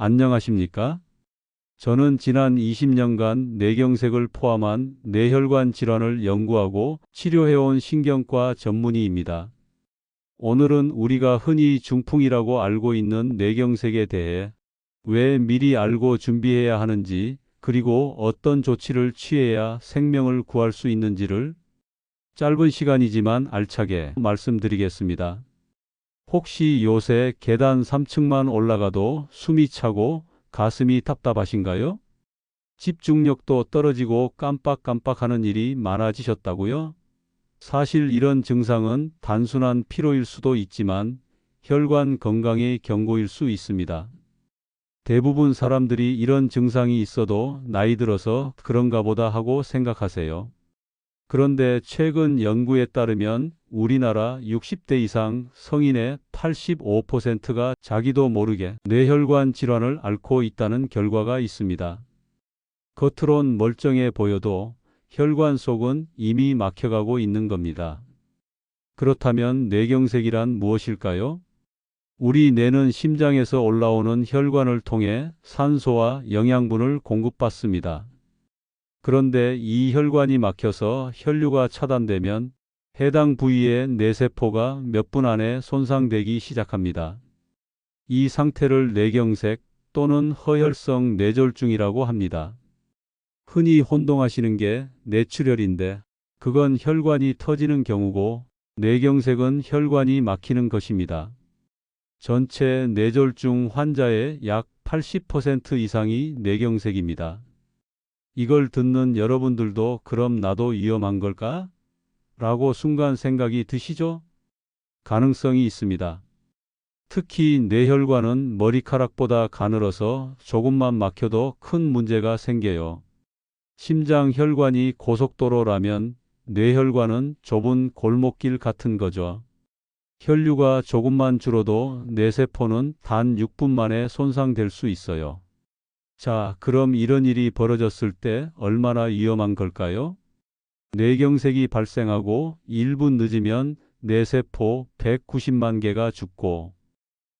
안녕하십니까? 저는 지난 20년간 뇌경색을 포함한 뇌혈관 질환을 연구하고 치료해온 신경과 전문의입니다. 오늘은 우리가 흔히 중풍이라고 알고 있는 뇌경색에 대해 왜 미리 알고 준비해야 하는지 그리고 어떤 조치를 취해야 생명을 구할 수 있는지를 짧은 시간이지만 알차게 말씀드리겠습니다. 혹시 요새 계단 3층만 올라가도 숨이 차고 가슴이 답답하신가요? 집중력도 떨어지고 깜빡깜빡하는 일이 많아지셨다고요? 사실 이런 증상은 단순한 피로일 수도 있지만 혈관 건강의 경고일 수 있습니다. 대부분 사람들이 이런 증상이 있어도 나이 들어서 그런가 보다 하고 생각하세요. 그런데 최근 연구에 따르면 우리나라 60대 이상 성인의 85%가 자기도 모르게 뇌혈관 질환을 앓고 있다는 결과가 있습니다. 겉으론 멀쩡해 보여도 혈관 속은 이미 막혀가고 있는 겁니다. 그렇다면 뇌경색이란 무엇일까요? 우리 뇌는 심장에서 올라오는 혈관을 통해 산소와 영양분을 공급받습니다. 그런데 이 혈관이 막혀서 혈류가 차단되면 해당 부위의 뇌세포가 몇 분 안에 손상되기 시작합니다. 이 상태를 뇌경색 또는 허혈성 뇌졸중이라고 합니다. 흔히 혼동하시는 게 뇌출혈인데 그건 혈관이 터지는 경우고 뇌경색은 혈관이 막히는 것입니다. 전체 뇌졸중 환자의 약 80% 이상이 뇌경색입니다. 이걸 듣는 여러분들도 그럼 나도 위험한 걸까? 라고 순간 생각이 드시죠? 가능성이 있습니다. 특히 뇌혈관은 머리카락보다 가늘어서 조금만 막혀도 큰 문제가 생겨요. 심장 혈관이 고속도로라면 뇌혈관은 좁은 골목길 같은 거죠. 혈류가 조금만 줄어도 뇌세포는 단 6분 만에 손상될 수 있어요. 자, 그럼 이런 일이 벌어졌을 때 얼마나 위험한 걸까요? 뇌경색이 발생하고 1분 늦으면 뇌세포 190만 개가 죽고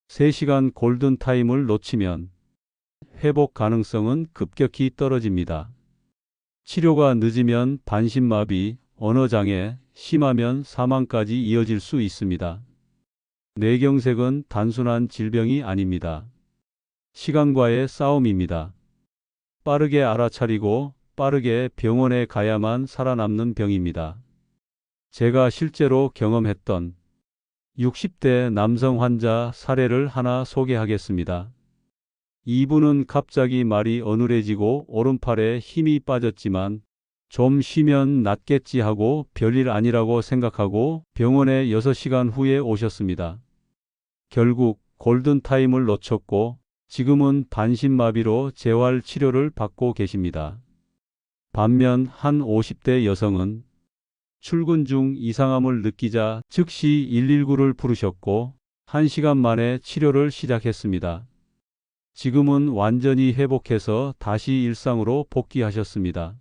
3시간 골든타임을 놓치면 회복 가능성은 급격히 떨어집니다. 치료가 늦으면 반신마비, 언어장애, 심하면 사망까지 이어질 수 있습니다. 뇌경색은 단순한 질병이 아닙니다. 시간과의 싸움입니다. 빠르게 알아차리고 빠르게 병원에 가야만 살아남는 병입니다. 제가 실제로 경험했던 60대 남성 환자 사례를 하나 소개하겠습니다. 이분은 갑자기 말이 어눌해지고 오른팔에 힘이 빠졌지만 좀 쉬면 낫겠지 하고 별일 아니라고 생각하고 병원에 6시간 후에 오셨습니다. 결국 골든타임을 놓쳤고 지금은 반신마비로 재활 치료를 받고 계십니다. 반면 한 50대 여성은 출근 중 이상함을 느끼자 즉시 119를 부르셨고 1시간 만에 치료를 시작했습니다. 지금은 완전히 회복해서 다시 일상으로 복귀하셨습니다.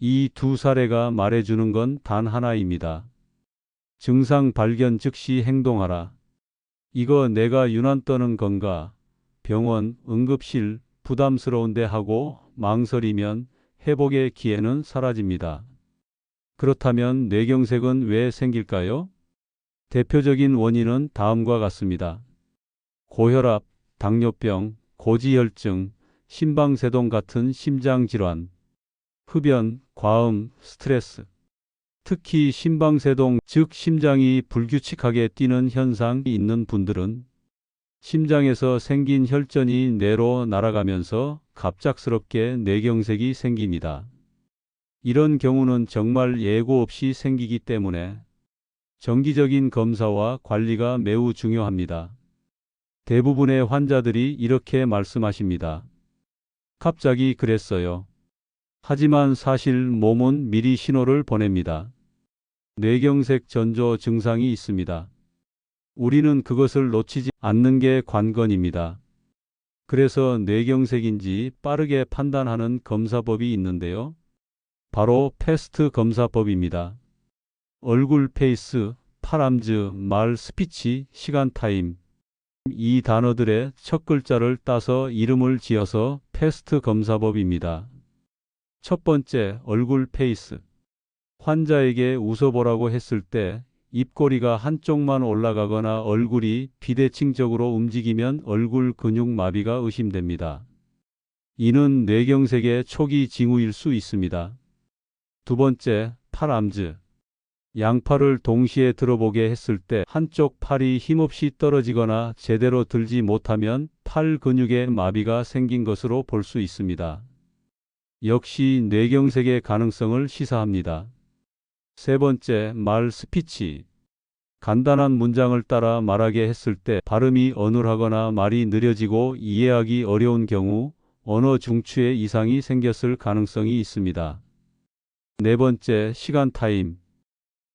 이 두 사례가 말해주는 건 단 하나입니다. 증상 발견 즉시 행동하라. 이거 내가 유난 떠는 건가? 병원, 응급실, 부담스러운데 하고 망설이면 회복의 기회는 사라집니다. 그렇다면 뇌경색은 왜 생길까요? 대표적인 원인은 다음과 같습니다. 고혈압, 당뇨병, 고지혈증, 심방세동 같은 심장질환, 흡연, 과음, 스트레스. 특히 심방세동, 즉 심장이 불규칙하게 뛰는 현상이 있는 분들은 심장에서 생긴 혈전이 뇌로 날아가면서 갑작스럽게 뇌경색이 생깁니다. 이런 경우는 정말 예고 없이 생기기 때문에 정기적인 검사와 관리가 매우 중요합니다. 대부분의 환자들이 이렇게 말씀하십니다. 갑자기 그랬어요. 하지만 사실 몸은 미리 신호를 보냅니다. 뇌경색 전조 증상이 있습니다. 우리는 그것을 놓치지 않는 게 관건입니다. 그래서 뇌경색인지 빠르게 판단하는 검사법이 있는데요. 바로 패스트 검사법입니다. 얼굴 페이스, 파람즈, 말 스피치, 시간 타임. 이 단어들의 첫 글자를 따서 이름을 지어서 패스트 검사법입니다. 첫 번째, 얼굴 페이스. 환자에게 웃어보라고 했을 때 입꼬리가 한쪽만 올라가거나 얼굴이 비대칭적으로 움직이면 얼굴 근육 마비가 의심됩니다. 이는 뇌경색의 초기 징후일 수 있습니다. 두 번째, 팔암즈. 양팔을 동시에 들어보게 했을 때 한쪽 팔이 힘없이 떨어지거나 제대로 들지 못하면 팔 근육에 마비가 생긴 것으로 볼 수 있습니다. 역시 뇌경색의 가능성을 시사합니다. 세 번째, 말 스피치. 간단한 문장을 따라 말하게 했을 때 발음이 어눌하거나 말이 느려지고 이해하기 어려운 경우 언어 중추에 이상이 생겼을 가능성이 있습니다. 네 번째, 시간 타임.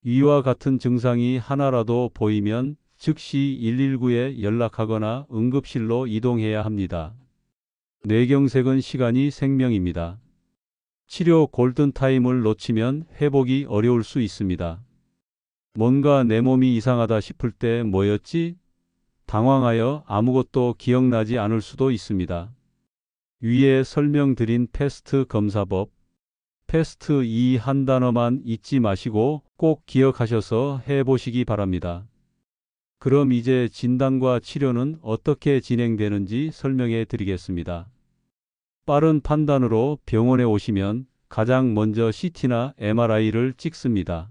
이와 같은 증상이 하나라도 보이면 즉시 119에 연락하거나 응급실로 이동해야 합니다. 뇌경색은 시간이 생명입니다. 치료 골든타임을 놓치면 회복이 어려울 수 있습니다. 뭔가 내 몸이 이상하다 싶을 때 뭐였지? 당황하여 아무것도 기억나지 않을 수도 있습니다. 위에 설명드린 패스트 검사법, 패스트 이 한 단어만 잊지 마시고 꼭 기억하셔서 해보시기 바랍니다. 그럼 이제 진단과 치료는 어떻게 진행되는지 설명해 드리겠습니다. 빠른 판단으로 병원에 오시면 가장 먼저 CT나 MRI를 찍습니다.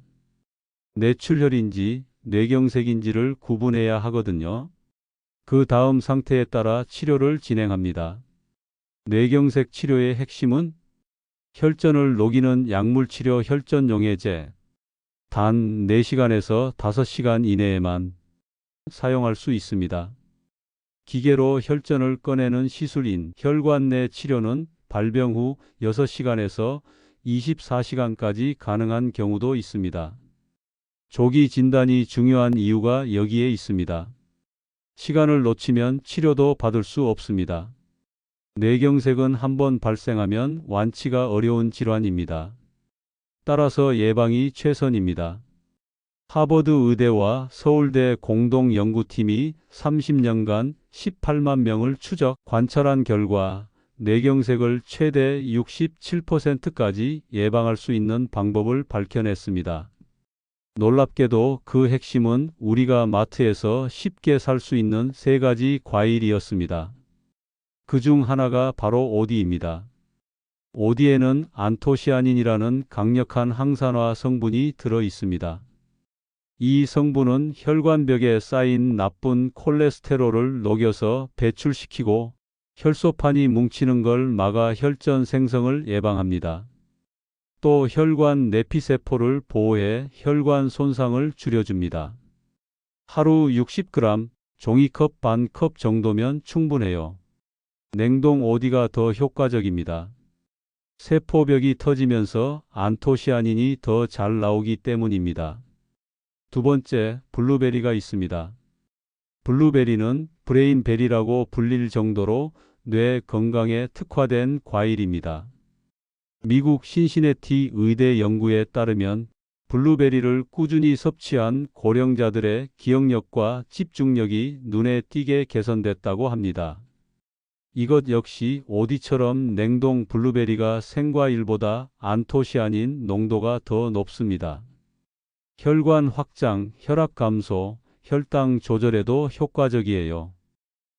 뇌출혈인지 뇌경색인지를 구분해야 하거든요. 그 다음 상태에 따라 치료를 진행합니다. 뇌경색 치료의 핵심은 혈전을 녹이는 약물치료 혈전 용해제. 단 4시간에서 5시간 이내에만 사용할 수 있습니다. 기계로 혈전을 꺼내는 시술인 혈관 내 치료는 발병 후 6시간에서 24시간까지 가능한 경우도 있습니다. 조기 진단이 중요한 이유가 여기에 있습니다. 시간을 놓치면 치료도 받을 수 없습니다. 뇌경색은 한번 발생하면 완치가 어려운 질환입니다. 따라서 예방이 최선입니다. 하버드 의대와 서울대 공동 연구팀이 30년간 18만 명을 추적 관찰한 결과 뇌경색을 최대 67%까지 예방할 수 있는 방법을 밝혀냈습니다. 놀랍게도 그 핵심은 우리가 마트에서 쉽게 살 수 있는 세 가지 과일이었습니다. 그 중 하나가 바로 오디입니다. 오디에는 안토시아닌이라는 강력한 항산화 성분이 들어 있습니다. 이 성분은 혈관벽에 쌓인 나쁜 콜레스테롤을 녹여서 배출시키고 혈소판이 뭉치는 걸 막아 혈전 생성을 예방합니다. 또 혈관 내피세포를 보호해 혈관 손상을 줄여줍니다. 하루 60g, 종이컵 반 컵 정도면 충분해요. 냉동 오디가 더 효과적입니다. 세포벽이 터지면서 안토시아닌이 더 잘 나오기 때문입니다. 두 번째, 블루베리가 있습니다. 블루베리는 브레인베리라고 불릴 정도로 뇌 건강에 특화된 과일입니다. 미국 신시내티 의대 연구에 따르면 블루베리를 꾸준히 섭취한 고령자들의 기억력과 집중력이 눈에 띄게 개선됐다고 합니다. 이것 역시 오디처럼 냉동 블루베리가 생과일보다 안토시아닌 농도가 더 높습니다. 혈관 확장, 혈압 감소, 혈당 조절에도 효과적이에요.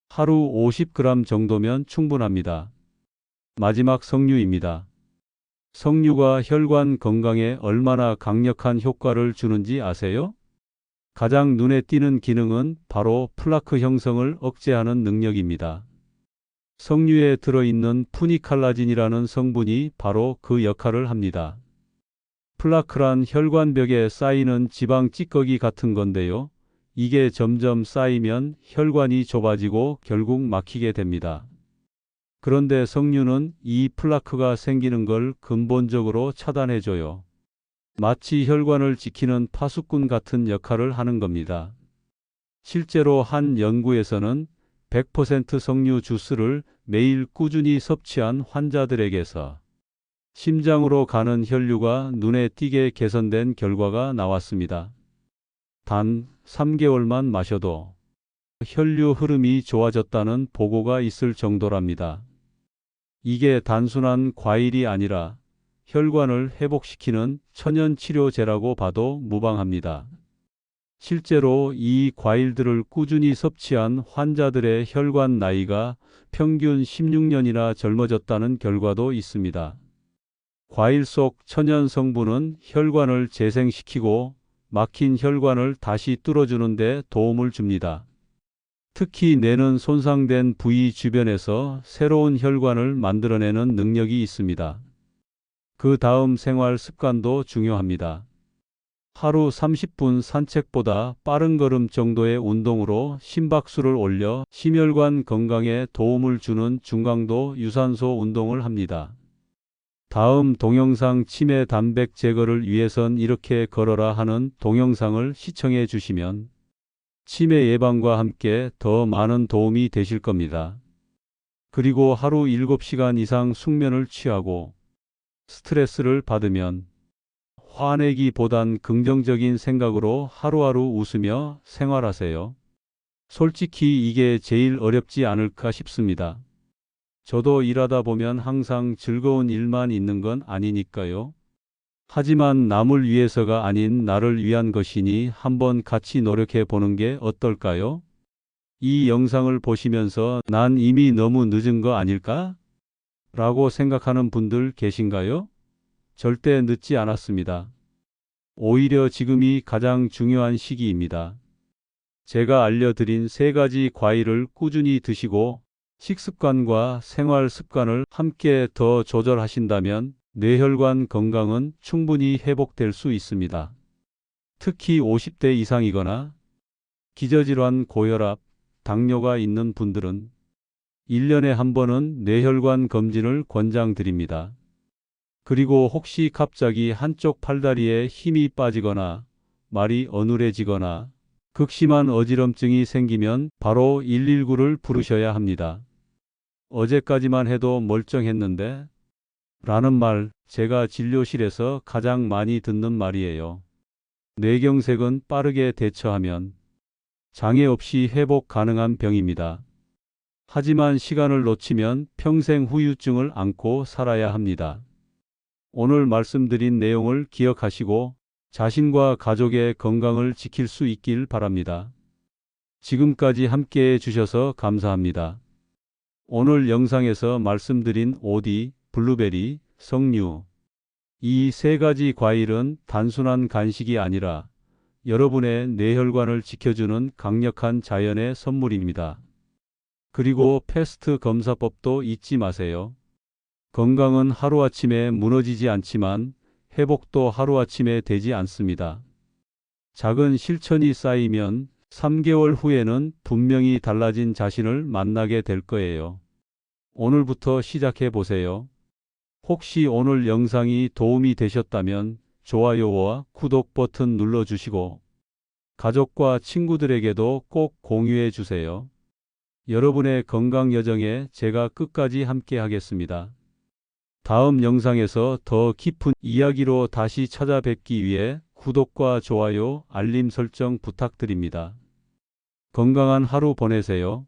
하루 50g 정도면 충분합니다. 마지막 석류입니다. 석류가 혈관 건강에 얼마나 강력한 효과를 주는지 아세요? 가장 눈에 띄는 기능은 바로 플라크 형성을 억제하는 능력입니다. 석류에 들어있는 푸니칼라진이라는 성분이 바로 그 역할을 합니다. 플라크란 혈관벽에 쌓이는 지방 찌꺼기 같은 건데요. 이게 점점 쌓이면 혈관이 좁아지고 결국 막히게 됩니다. 그런데 석류는 이 플라크가 생기는 걸 근본적으로 차단해줘요. 마치 혈관을 지키는 파수꾼 같은 역할을 하는 겁니다. 실제로 한 연구에서는 100% 석류 주스를 매일 꾸준히 섭취한 환자들에게서 심장으로 가는 혈류가 눈에 띄게 개선된 결과가 나왔습니다. 단 3개월만 마셔도 혈류 흐름이 좋아졌다는 보고가 있을 정도랍니다. 이게 단순한 과일이 아니라 혈관을 회복시키는 천연 치료제라고 봐도 무방합니다. 실제로 이 과일들을 꾸준히 섭취한 환자들의 혈관 나이가 평균 16년이나 젊어졌다는 결과도 있습니다. 과일 속 천연 성분은 혈관을 재생시키고 막힌 혈관을 다시 뚫어주는 데 도움을 줍니다. 특히 뇌는 손상된 부위 주변에서 새로운 혈관을 만들어내는 능력이 있습니다. 그 다음 생활 습관도 중요합니다. 하루 30분 산책보다 빠른 걸음 정도의 운동으로 심박수를 올려 심혈관 건강에 도움을 주는 중강도 유산소 운동을 합니다. 다음 동영상 치매 단백 제거를 위해선 이렇게 걸어라 하는 동영상을 시청해 주시면 치매 예방과 함께 더 많은 도움이 되실 겁니다. 그리고 하루 7시간 이상 숙면을 취하고 스트레스를 받으면 화내기보단 긍정적인 생각으로 하루하루 웃으며 생활하세요. 솔직히 이게 제일 어렵지 않을까 싶습니다. 저도 일하다 보면 항상 즐거운 일만 있는 건 아니니까요. 하지만 남을 위해서가 아닌 나를 위한 것이니 한번 같이 노력해 보는 게 어떨까요? 이 영상을 보시면서 난 이미 너무 늦은 거 아닐까? 라고 생각하는 분들 계신가요? 절대 늦지 않았습니다. 오히려 지금이 가장 중요한 시기입니다. 제가 알려드린 세 가지 과일을 꾸준히 드시고 식습관과 생활 습관을 함께 더 조절하신다면 뇌혈관 건강은 충분히 회복될 수 있습니다. 특히 50대 이상이거나 기저질환, 고혈압, 당뇨가 있는 분들은 1년에 한 번은 뇌혈관 검진을 권장드립니다. 그리고 혹시 갑자기 한쪽 팔다리에 힘이 빠지거나 말이 어눌해지거나 극심한 어지럼증이 생기면 바로 119를 부르셔야 합니다. 어제까지만 해도 멀쩡했는데 라는 말 제가 진료실에서 가장 많이 듣는 말이에요. 뇌경색은 빠르게 대처하면 장애 없이 회복 가능한 병입니다. 하지만 시간을 놓치면 평생 후유증을 안고 살아야 합니다. 오늘 말씀드린 내용을 기억하시고 자신과 가족의 건강을 지킬 수 있길 바랍니다. 지금까지 함께 해 주셔서 감사합니다. 오늘 영상에서 말씀드린 오디, 블루베리, 석류, 이 세 가지 과일은 단순한 간식이 아니라 여러분의 뇌혈관을 지켜주는 강력한 자연의 선물입니다. 그리고 패스트 검사법도 잊지 마세요. 건강은 하루아침에 무너지지 않지만 회복도 하루아침에 되지 않습니다. 작은 실천이 쌓이면 3개월 후에는 분명히 달라진 자신을 만나게 될 거예요. 오늘부터 시작해 보세요. 혹시 오늘 영상이 도움이 되셨다면 좋아요와 구독 버튼 눌러주시고 가족과 친구들에게도 꼭 공유해 주세요. 여러분의 건강 여정에 제가 끝까지 함께 하겠습니다. 다음 영상에서 더 깊은 이야기로 다시 찾아뵙기 위해 구독과 좋아요, 알림 설정 부탁드립니다. 건강한 하루 보내세요.